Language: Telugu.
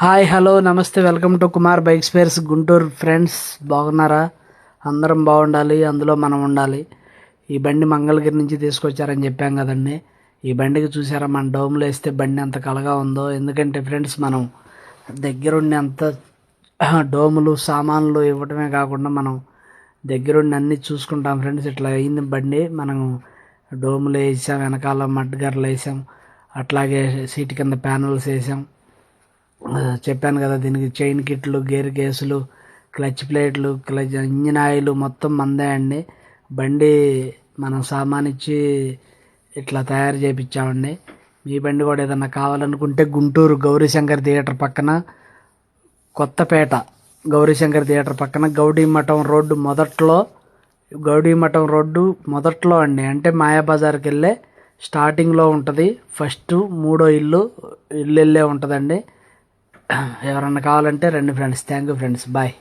హాయ్ హలో నమస్తే welcome to Kumar bike spares Guntur friends. బాగున్నారా? అందరం బాగుండాలి అందులో మనం ఉండాలి. ఈ బండి మంగళగిరి నుంచి తీసుకొచ్చారని చెప్పాం కదండి. ఈ బండికి చూసారా మన డోమ్లో వేస్తే బండి ఎంత కలగా ఉందో. ఎందుకంటే ఫ్రెండ్స్ మనం దగ్గరుండి అంత డోములు సామాన్లు ఇవ్వటమే కాకుండా మనం దగ్గరుండి అన్నీ చూసుకుంటాం ఫ్రెండ్స్. ఇట్లా అయింది బండి. మనం డోములు వేసాం వెనకాల మడ్గర్లు వేసాం అట్లాగే సీట్ కింద ప్యానల్స్ వేసాం. చెప్పాను కదా దీనికి చైన్ కిట్లు గేర్ కేసులు క్లచ్ ప్లేట్లు క్లచ్ ఇంజిన్ ఆయిల్ మొత్తం మందే అండి. బండి మనం సామాన్ ఇచ్చి ఇట్లా తయారు చేయించామండి మీ బండి కూడా ఏదన్నా కావాలనుకుంటే గుంటూరు గౌరీశంకర్ థియేటర్ పక్కన కొత్తపేట గౌరీశంకర్ థియేటర్ పక్కన గౌడీ మఠం రోడ్డు మొదట్లో గౌడీ మఠం రోడ్డు మొదట్లో అండి. అంటే మాయాబజార్కి వెళ్ళే స్టార్టింగ్లో ఉంటుంది. ఫస్ట్ మూడో ఇల్లు ఇల్లు వెళ్ళే ఉంటుందండి. ఎవరన్నా కావాలంటే రండి friends thank you friends bye